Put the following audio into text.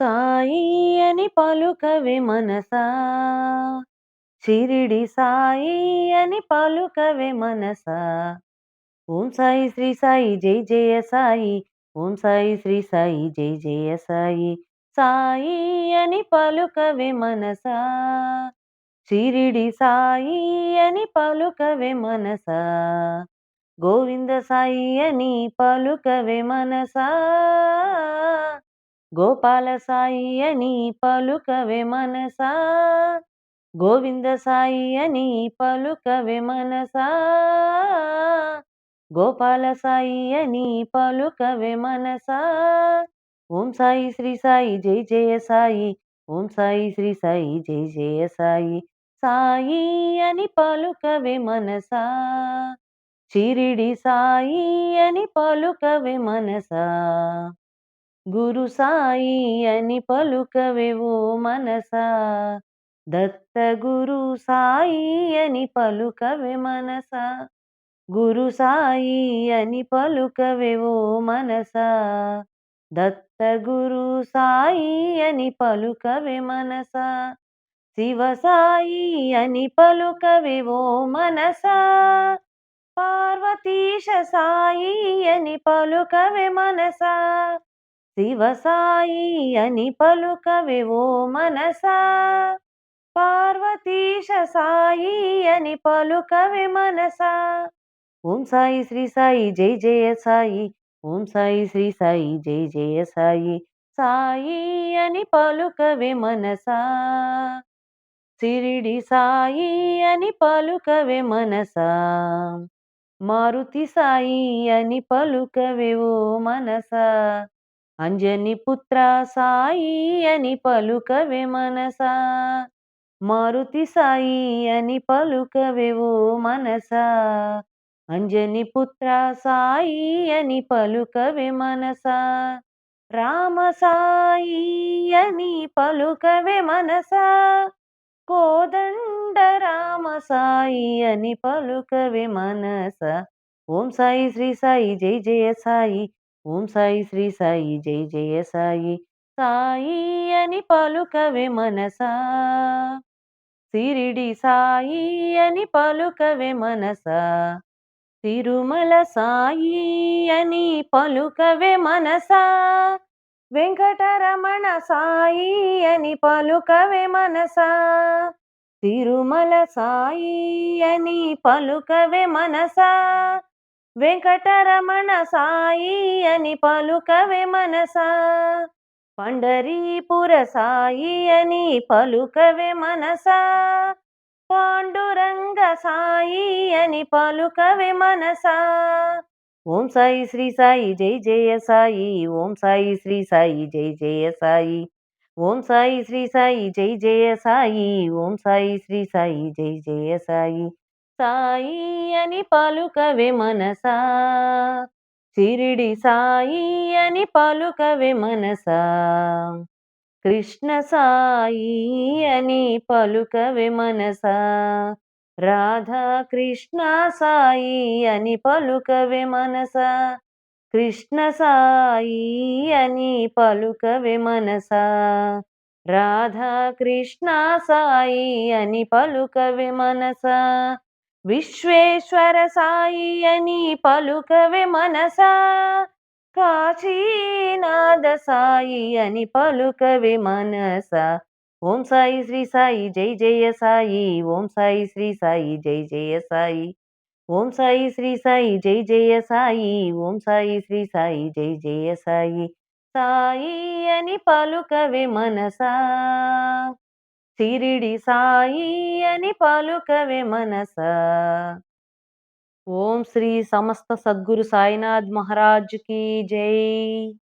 సాయి అని పలుకవే మనసా. షిరిడి సాయి అని పలుకవే మనసా. ఓం సాయి శ్రీ సాయి జై జయ సాయి. ఓం సాయి శ్రీ సాయి జై జయ సాయి. సాయి అని పలుకవే మనసా. షిరిడి సాయి అని పలుకవే మనసా. గోవింద సాయి అని పలుకవే మనసా. గోపాల సాయి అని పలుకవే మనసా. గోవింద సాయి అని పలుకవే మనసా. గోపాల సాయి అని పలుకవే మనసా. ఓం సాయి శ్రీ సాయి జై జయ సాయి. ఓం సాయి శ్రీ సాయి జై జయ సాయి. సాయి అని పలుకవే మనసా. చిరిడి సాయి అని పలుకవే మనసా. గురు సాయి అని పలుకవే మనసా? దత్త గురు సాయి అని పలుకవే మనసా? గురు సాయి అని పలుకవే మనసా? దత్త గురు సాయి అని పలుకవే మనసా? శివ సాయి అని పలుకవే మనసా? పార్వతీశ సాయి అని పలుకవే మనసా? శివసాయి అని పలుకవివో మనసా. పార్వతీశ సాయి అని పలుకవి మనసా. ఓం సాయి శ్రీ సాయి జై జయ సాయి. ఓం సాయి శ్రీ సాయి జై జయ సాయి. సాయి అని పలుకవి మనసా. సిరిడి సాయి అని పలుకవి మనసా. మారుతి సాయి అని పలుకవి ఓ మనసా. అంజని పుత్ర సాయి అని పలుకవే మనసా. మారుతి సాయి అని పలుకవే ఓ మనసా. అంజని పుత్ర సాయి అని పలుకవే మనసా. రామ సాయి అని పలుకవే మనసా. కోదండ రామ సాయి అని పలుకవే మనస. ఓం సాయి శ్రీ సాయి జై జయ సాయి. ఓం సాయి శ్రీ సాయి జై జయ సాయి సాయి అని పలుకవే మనసా. సిరిడి సాయి అని పలుకవే మనసా. తిరుమల సాయి అని పలుకవే మనసా. వెంకటరమణ సాయి అని పలుకవే మనసా. తిరుమల సాయి అని పలుకవే మనసా. వెంకటరమణ సాయి అని పలుకవే మనసా. పండరీపుర సాయి అని పలుకవే మనసా. పాండురంగ సాయి అని పలుకవే మనసా. ఓం సాయి శ్రీ సాయి జై జయ సాయి ఓం సాయి శ్రీ సాయి జై జయ సాయి ఓం సాయి శ్రీ సాయి జై జయ సాయి ఓం సాయి శ్రీ సాయి జై జయ సాయి. సాయి అని పలుకవే మనసా. షిరిడి సాయి అని పలుకవే మనసా. కృష్ణ సాయి అని పలుకవే మనసా. రాధా కృష్ణ సాయి అని పలుకవే మనసా. కృష్ణ సాయి అని పలుకవే మనసా. రాధా కృష్ణ సాయి అని పలుకవే మనసా. విశ్వేశ్వర సాయి అని పలుకవే మనసా. కాశీనాథ సాయి అని పలుకవే మనసా. ఓం సాయి శ్రీ సాయి జై జయ సాయి. ఓం సాయి శ్రీ సాయి జై జయ సాయి. ఓం సాయి శ్రీ సాయి జై జయ సాయి. ఓం సాయి శ్రీ సాయి జై జయ సాయి. సాయి అని పలుకవే మనసా. సిరిడి సాయి అని పలుకవే మనస. ఓం శ్రీ సమస్త సద్గురు సాయినాథ్ మహారాజుకి జై.